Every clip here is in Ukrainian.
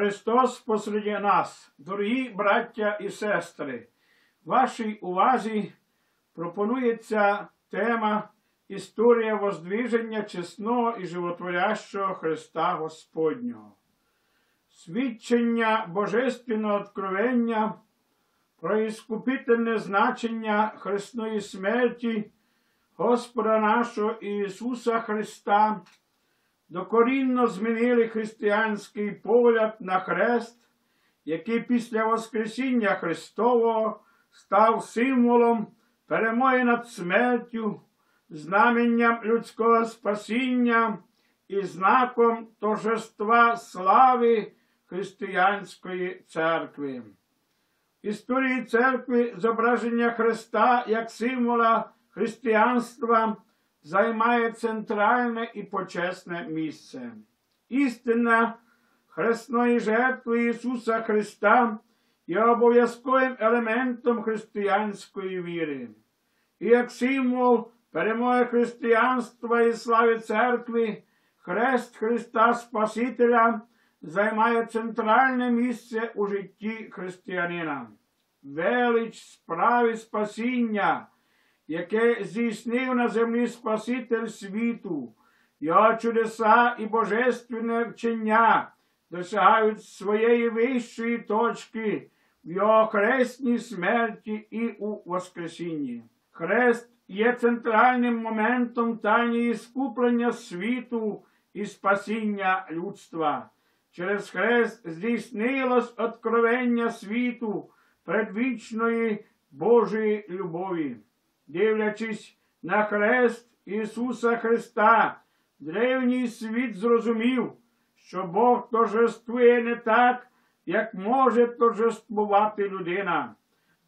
Христос посреди нас, дорогі браття і сестри, вашій увазі пропонується тема Історія воздвиження чесного і животворящого Христа Господнього. Свідчення Божественного откровення про іскупительне значення Хресної смерті Господа нашого Ісуса Христа докорінно змінили християнський погляд на хрест, який після Воскресіння Христового став символом перемоги над смертю, знаменням людського спасіння і знаком торжества слави християнської церкви. В історії церкви зображення Христа як символа християнства займає центральне і почесне місце. Істина хресної жертви Ісуса Христа є обов'язковим елементом християнської віри. І як символ перемоги християнства і слави церкви, хрест Христа Спасителя займає центральне місце у житті християнина. Велич справи спасіння яке здійснив на землі Спаситель світу, його чудеса і божественне вчення досягають своєї вищої точки в його хресній смерті і у Воскресінні. Хрест є центральним моментом тайні скуплення світу і спасіння людства. Через хрест здійснилось откровення світу предвічної Божої любові дивлячись на хрест Ісуса Христа, древній світ зрозумів, що Бог торжествує не так, як може торжествувати людина.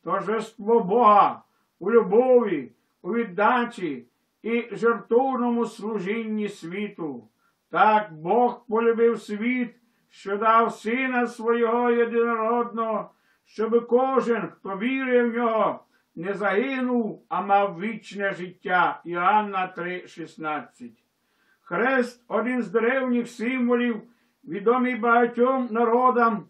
Торжество Бога у любові, у віддачі і жертовному служінні світу. Так Бог полюбив світ, що дав сина свого єдинородного, щоб кожен, хто вірив в нього, не загинув, а мав вічне життя. Іоанна 3,16. Хрест один з древніх символів, відомий багатьом народам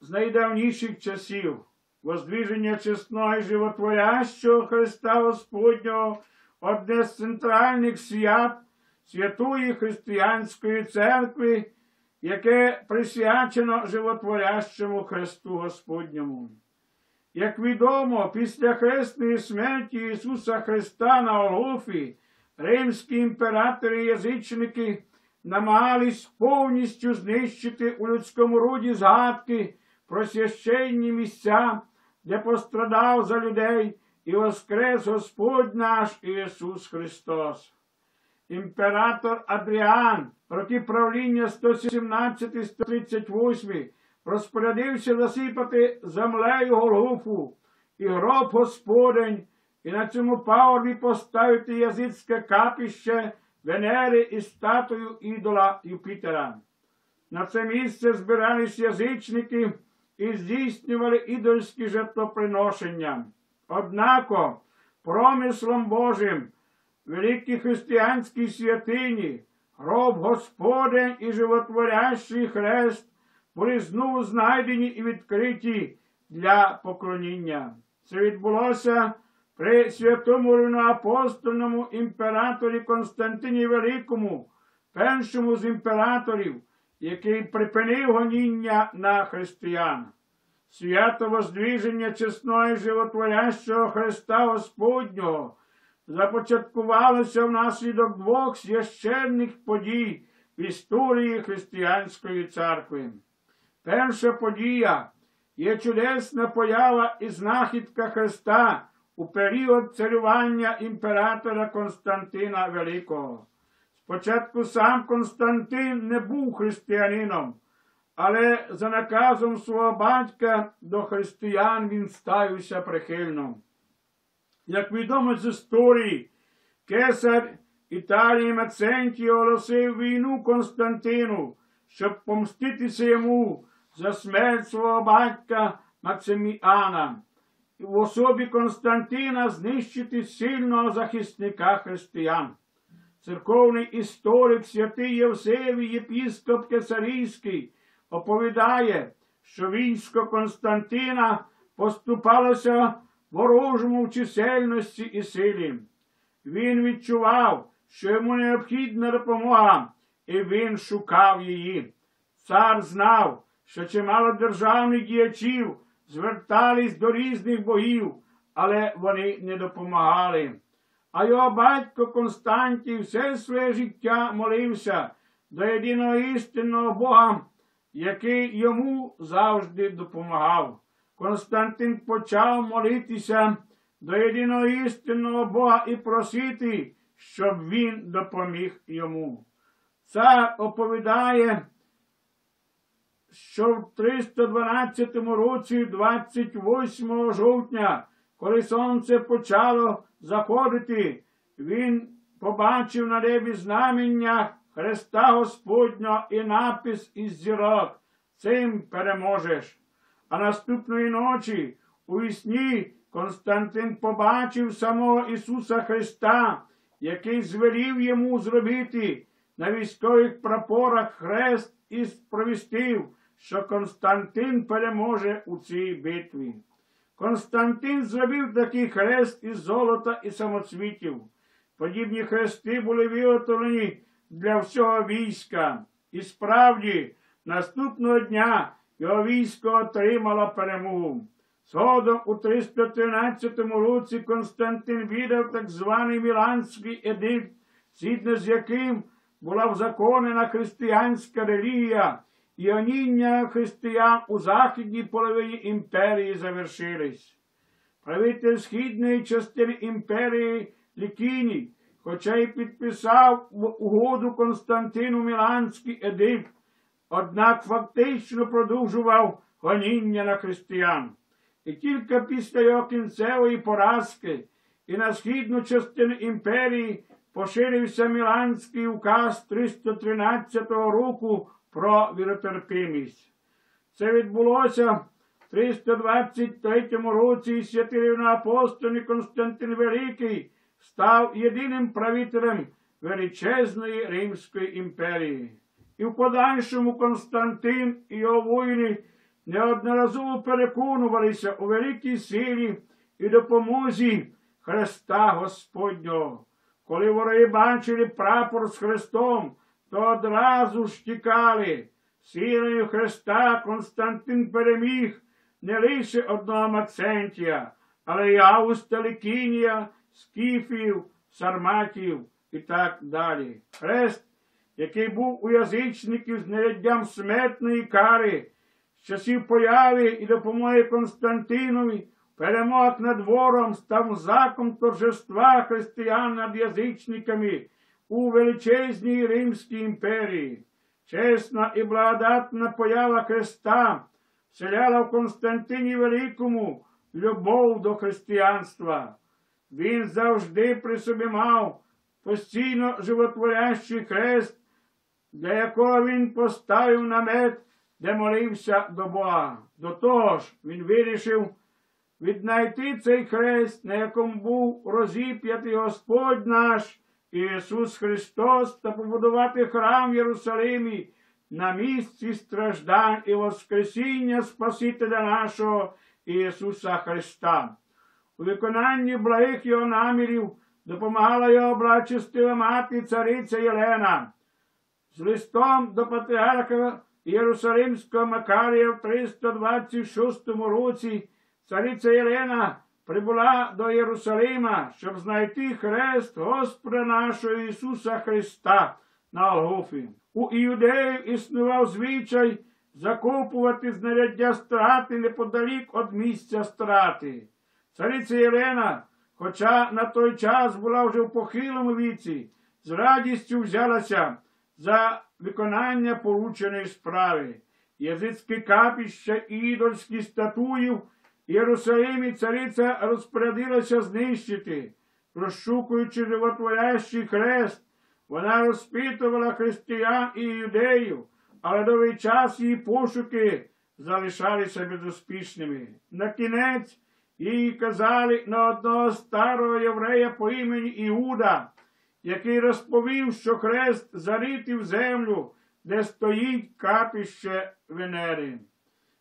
з найдавніших часів. Воздвіження чесного і животворящого Христа Господнього одне з центральних свят Святої Християнської церкви, яке присвячено животворящому Христу Господньому. Як відомо, після хресної смерті Ісуса Христа на Олофі римські імператори і язичники намагались повністю знищити у людському роді згадки про священні місця, де пострадав за людей і воскрес Господь наш Ісус Христос. Імператор Адріан проти правління 117-138 розпорядився засипати землею Голгофу і гроб Господень, і на цьому пагорбі поставити язицьке капіще Венери і статую ідола Юпітера. На це місце збирались язичники і здійснювали ідольські жертвоприношення. Однако промислом Божим, великій християнській святині, гроб Господень і животворящий хрест були знову знайдені і відкриті для поклоніння. Це відбулося при святому рівноапостольному імператорі Константині Великому, першому з імператорів, який припинив гоніння на християн. Свято Воздвіження чесного і животворящого Христа Господнього започаткувалося внаслідок двох священних подій в історії християнської церкви. Перша подія є чудесна поява і знахідка Христа у період царювання імператора Константина Великого. Спочатку сам Константин не був християнином, але за наказом свого батька до християн він ставився прихильно. Як відомо з історії, кесар Італії Мацентій оголосив війну Константину, щоб помститися йому за смерть свого батька Максиміана і в особі Константина знищити сильного захисника християн. Церковний історик святий Євсевій, єпіскоп Кесарійський, оповідає, що військо Константина поступалося ворожому в чисельності і силі. Він відчував, що йому необхідна допомога, і він шукав її. Цар знав, що чимало державних діячів звертались до різних богів, але вони не допомагали. А його батько Константій все своє життя молився до єдиного істинного Бога, який йому завжди допомагав. Константин почав молитися до єдиного істинного Бога і просити, щоб він допоміг йому. Цар оповідає, що в 312 році, 28 жовтня, коли сонце почало заходити, він побачив на небі знамення Христа Господнього і напис із зірок. Цим переможеш. А наступної ночі у вісні Константин побачив самого Ісуса Христа, який звелів йому зробити на військових прапорах хрест і сповістив, що Константин переможе у цій битві. Константин зробив такий хрест із золота і самоцвітів. Подібні хрести були виготовлені для всього війська. І справді, наступного дня його військо отримало перемогу. Згодом у 313 році Константин віддав так званий Міланський едикт, згідно з яким була взаконена християнська релігія, і оніння християн у західній половині імперії завершились. Правитель східної частини імперії Лікіній, хоча й підписав угоду Константину Міланський едикт, однак фактично продовжував гоніння на християн. І тільки після його кінцевої поразки і на східну частину імперії поширився Міланський указ 313 року про віротерпимість. Це відбулося в 323 році святий апостолі Константин Великий став єдиним правителем величезної Римської імперії. І в подальшому Константин і його воїни неодноразово переконувалися у великій силі і допомозі Христа Господнього. Коли вороги бачили прапор з Христом, то одразу ж тікали. Силою Христа Константин переміг не лише одного Максентія, але й Августа Лікінія, Скіфів, Сарматів і так далі. Хрест, який був у язичників з неряддям смертної кари, з часів появи і допомоги Константинові, перемог над вором став знаком торжества християн над язичниками у величезній Римській імперії. Чесна і благодатна поява Христа вселяла в Константині Великому любов до християнства. Він завжди при собі мав постійно животворящий хрест, для якого він поставив намет, де молився до Бога. До того ж, він вирішив віднайти цей хрест, на якому був розіп'ятий Господь наш Ісус Христос, та побудувати храм в Єрусалимі на місці страждань і Воскресіння Спасителя нашого Ісуса Христа. У виконанні благих його намірів допомагала його брачистива мати цариця Єлена. З листом до патріарха Єрусалимського Макарія в 326 році цариця Єлена прибула до Єрусалима, щоб знайти хрест Господа нашого Ісуса Христа на Голгофі. У іудеїв існував звичай закопувати знаряддя страти неподалік від місця страти. Цариця Єлена, хоча на той час була вже в похилому віці, з радістю взялася за виконання порученої справи. Язицькі капіща і ідольські статуїв Єрусалимі цариця розпорядилася знищити, розшукуючи животворящий хрест, вона розпитувала християн і юдеїв, але довгий час її пошуки залишалися безуспішними. На кінець їй казали на одного старого єврея по імені Іуда, який розповів, що хрест заритий в землю де стоїть капіще Венери.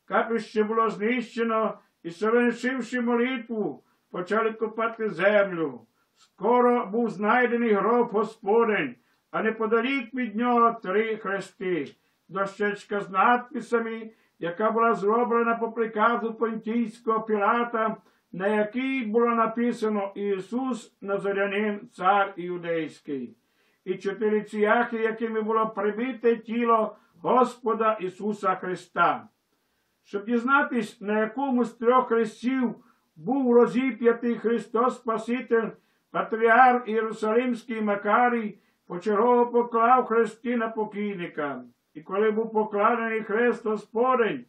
Капіще було знищено і, совершивши молитву, почали копати землю. Скоро був знайдений гроб Господень, а неподалік від нього три хрести, дощечка з надписами, яка була зроблена по приказу понтійського пірата, на якій було написано Ісус Назарянин, цар іудейський, і чотири цвяхи, якими було прибите тіло Господа Ісуса Христа. Щоб дізнатись, на якому з трьох хрестів був розіп'ятий Христос Спаситель, патріарх Єрусалимський Макарій, почергово поклав хрести на покійника. І коли був покладений хрест Господень,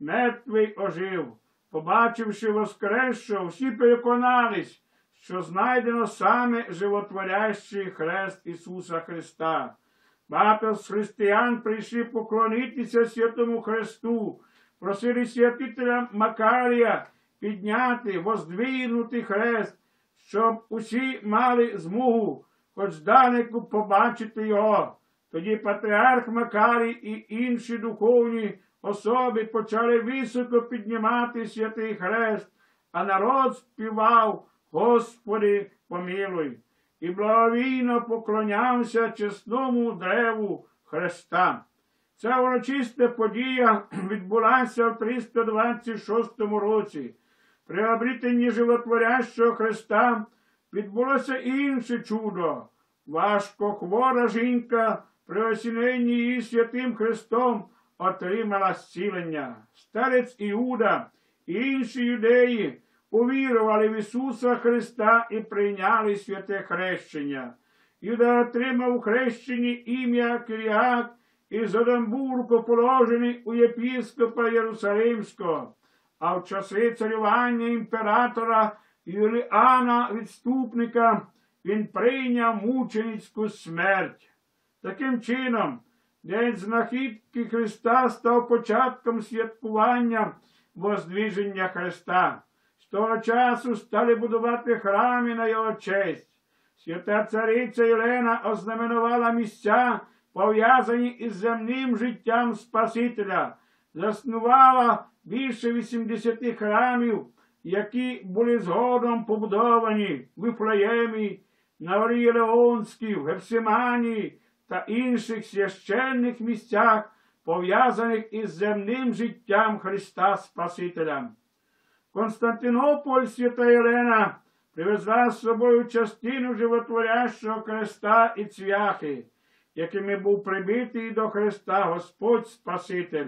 мертвий ожив. Побачивши воскресшого, всі переконались, що знайдено саме животворящий хрест Ісуса Христа. Багато з християн прийшли поклонитися Святому Христу, просили святителя Макарія підняти, воздвигнути хрест, щоб усі мали змогу хоч здалеку побачити його. Тоді патріарх Макарій і інші духовні особи почали високо піднімати святий хрест, а народ співав Господи, помилуй, і благовійно поклонявся чесному древу Христа. Ця урочиста подія відбулася в 326 році. При обрітенні животворящого Христа відбулося інше чудо. Важко хвора жінка при осіненні її святим Христом отримала зцілення. Старець Іуда і інші юдеї увірували в Ісуса Христа і прийняли святе хрещення. Юда отримав у ім'я Киріак і Зодамбурку положений у єпіскопа Єрусалимського, а в часи царювання імператора Юліана відступника він прийняв мученицьку смерть. Таким чином, День знахідки Христа став початком святкування воздвіження Христа. З того часу стали будувати храми на його честь. Свята цариця Єлена ознаменувала місця, пов'язані із земним життям Спасителя, заснувала більше 80 храмів, які були згодом побудовані в Іфлеємі, на Орії Леонській, в Гефсиманії та інших священних місцях, пов'язаних із земним життям Христа Спасителя. Константинополь свята Єлена привезла з собою частину животворящого Христа і цвяхи, якими був прибитий до Христа Господь Спаситель.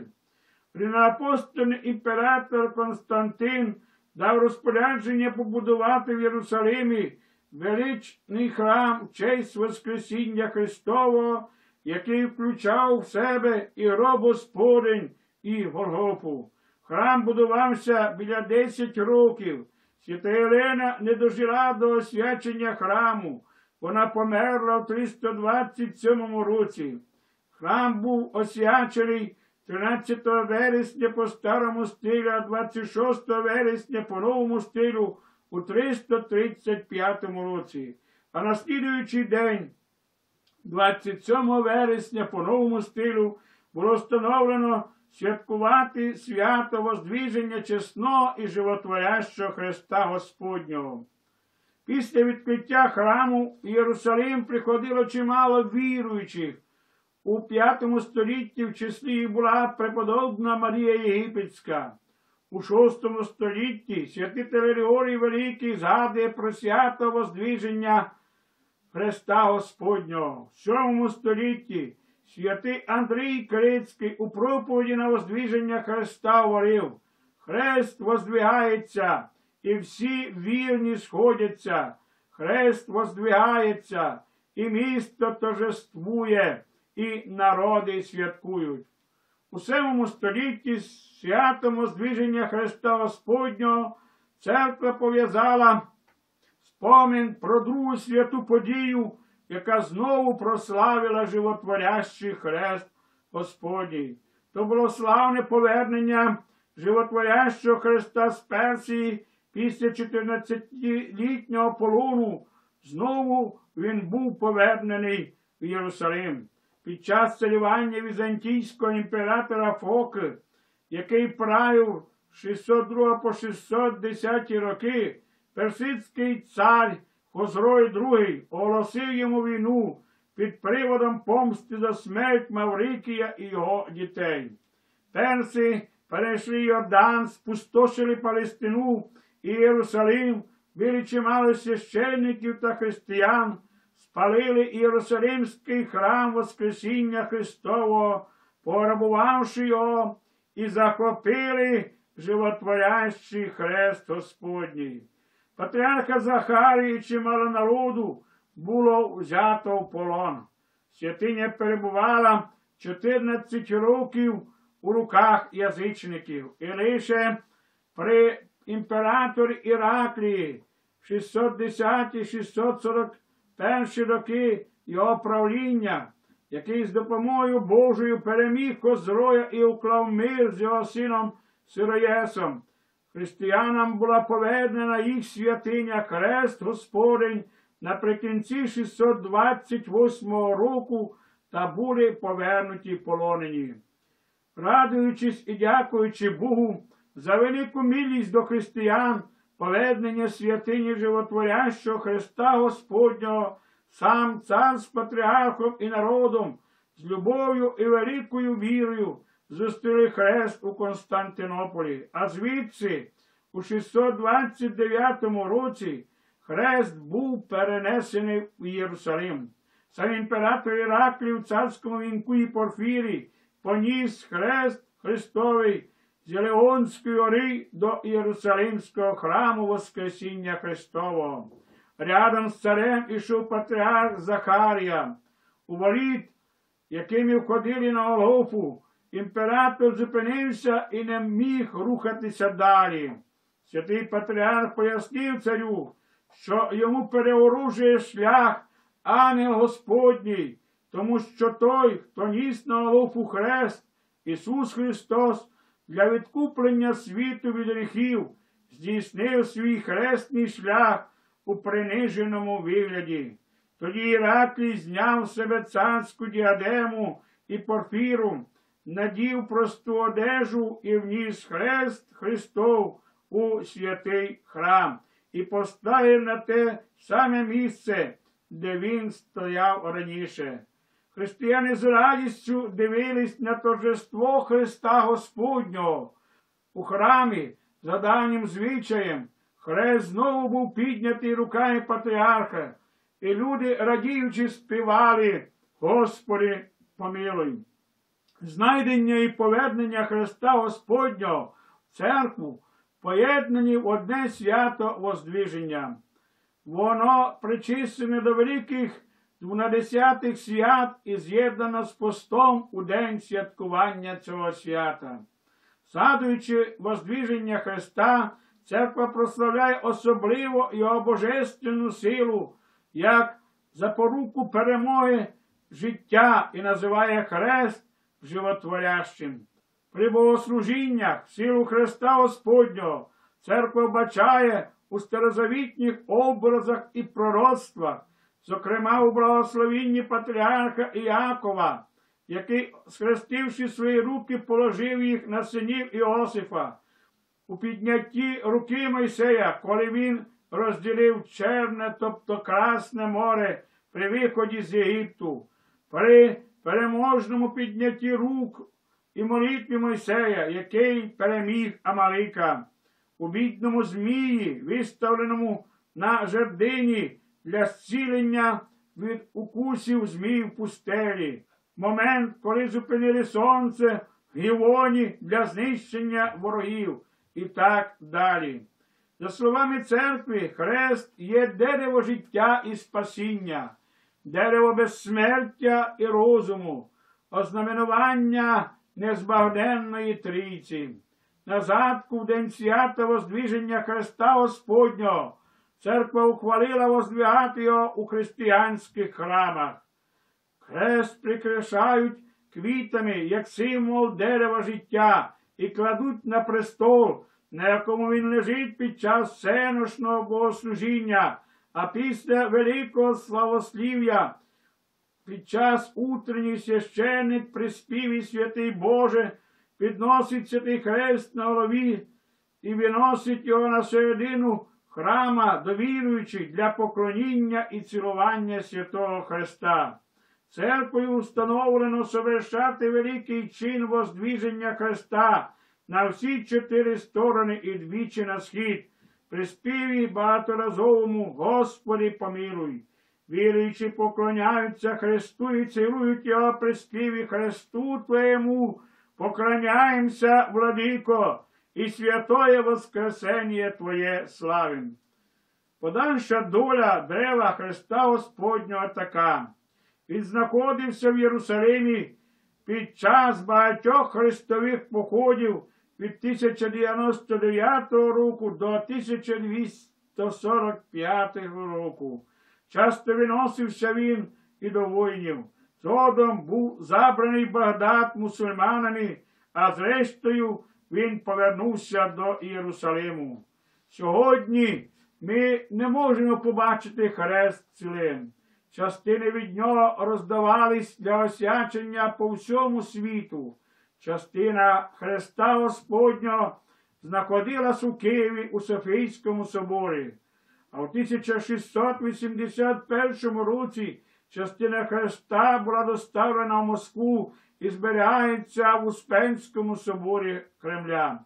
Ріноапостольний імператор Константин дав розпорядження побудувати в Єрусалимі величний храм в честь Воскресіння Христового, який включав в себе і гроб Господень, і Голгофу. Храм будувався біля 10 років. Свята Єлена не дожила до освячення храму. Вона померла в 327 році. Храм був освячений 13 вересня по старому стилю, а 26 вересня по новому стилю у 335 році. А на слідуючий день, 27 вересня по новому стилю, було встановлено святкувати свято Воздвіження чесного і животворящого Христа Господнього. Після відкриття храму в Єрусалим приходило чимало віруючих. У V столітті в числі була преподобна Марія Єгипетська. У VI столітті святитель Григорій Великий згадує про свято Воздвіження Христа Господнього. В VII столітті святий Андрій Крицький у проповіді на Воздвіження Христа говорив, Хрест воздвигається, і всі вірні сходяться, Хрест воздвигається, і місто торжествує, і народи святкують. У VII столітті святому здвіження Христа Господнього церква пов'язала спомін про другу святу подію, яка знову прославила животворящий хрест Господній. То було славне повернення животворящого Христа з Персії після 14-літнього полону. Знову він був повернений в Єрусалим. під час царювання візантійського імператора Фоки, який правив 602 по 610 роки, персидський цар Хозрой II оголосив йому війну під приводом помсти за смерть Маврикія і його дітей. Перси перейшли Йордан, спустошили Палестину і Єрусалим, били чимало священників та християн, спалили Єрусалимський храм Воскресіння Христового, порабувавши його і захопили животворящий хрест Господній. Патріарха Захарії чимало народу було взято в полон. Святиня перебувала 14 років у руках язичників. І лише при імператорі Іраклії 610-641 роки його правління, який з допомогою Божою переміг Козроя і уклав мир з його сином Сироєсом. Християнам була поведена їх святиня Хрест Господень наприкінці 628 року та були повернуті полонені. Радуючись і дякуючи Богу за велику милість до християн, поведення святині животворящого Христа Господнього, сам цар з патріархом і народом, з любов'ю і великою вірою зустріли хрест у Константинополі, а звідси у 629 році хрест був перенесений в Єрусалим. Сам імператор Іраклій в царському вінку і Порфірі поніс хрест Христовий з Єлеонської гори до Єрусалимського храму Воскресіння Христового. Рядом з царем ішов патріарх Захарія. У воріт, якими входили на Голгофу, імператор зупинився і не міг рухатися далі. Святий патріарх пояснив царю, що йому переоружує шлях ангел Господній, тому що той, хто ніс на Голофу хрест, Ісус Христос, для відкуплення світу від гріхів, здійснив свій хрестний шлях у приниженому вигляді. Тоді Іраклій зняв себе царську діадему і порфіру, надів просту одежу і вніс хрест Христов у святий храм і поставив на те саме місце, де він стояв раніше. Християни з радістю дивились на торжество Христа Господнього. У храмі, за давнім звичаєм, хрест знову був піднятий руками патріарха, і люди, радіючи, співали, Господи, помилуй. Знайдення і повернення Христа Господнього в церкву поєднані в одне свято воздвиження. Воно причислене до великих двонадесятих свят і з'єднано з постом у день святкування цього свята. Садуючи воздвиження Христа, церква прославляє особливо його божественну силу, як запоруку перемоги життя і називає хрест животворящим. При богослужіннях силу Христа Господнього церква бачає у старозавітніх образах і пророцтвах, зокрема у благословінні патріарха Іакова, який, схрестивши свої руки, положив їх на синів Іосифа. У піднятті руки Мойсея, коли він розділив Черне, тобто Красне море при виході з Єгипту, при переможному піднятті рук і молитві Мойсея, який переміг Амалика, у бідному змії, виставленому на жердині для зцілення від укусів змій в пустелі, момент, коли зупинили сонце в Гівоні для знищення ворогів і так далі. За словами церкви, хрест є дерево життя і спасіння, дерево безсмертя і розуму, ознаменування незбагненної трійці. На задку в день свята воздвіження Христа Господнього церква ухвалила воздвігати його у християнських храмах. Хрест прикрашають квітами, як символ дерева життя, і кладуть на престол, на якому він лежить під час сеношного богослужіння, а після великого славослів'я під час утренній священник при співі святий Боже підносить святий хрест на голові і виносить його на середину храма до віруючих для поклоніння і цілування святого Христа. Церквою установлено совершати великий чин воздвіження Христа на всі чотири сторони і двічі на схід, при співі багаторазовому Господи помилуй. Віруючи поклоняються Христу і цілують Його при співі Христу Твоєму, поклоняємося, владико, і святое Воскресення Твоє славим. Подальша доля дерева Христа Господнього така. Він знаходився в Єрусалимі під час багатьох хрестових походів від 1099 року до 1245 року. Часто виносився він і до воїнів. Згодом був забраний Багдад мусульманами, а зрештою він повернувся до Єрусалиму. Сьогодні ми не можемо побачити хрест цілим. Частини від нього роздавались для освячення по всьому світу. Частина Христа Господнього знаходилась у Києві у Софійському соборі. А в 1681 році частина Христа була доставлена в Москву і зберігається в Успенському соборі Кремля.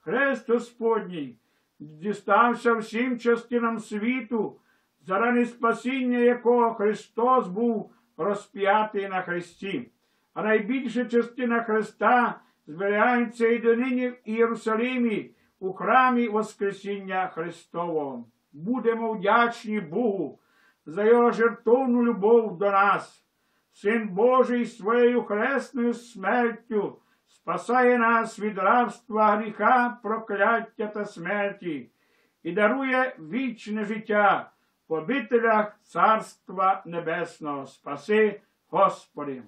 Хрест Господній дістався всім частинам світу, заради спасіння якого Христос був розп'ятий на Христі. А найбільша частина Христа зберігається і донині в Єрусалимі у храмі Воскресіння Христового. Будемо вдячні Богу за Його жертовну любов до нас. Син Божий своєю хресною смертю спасає нас від рабства, гріха, прокляття та смерті і дарує вічне життя в обителях Царства Небесного. Спаси, Господи!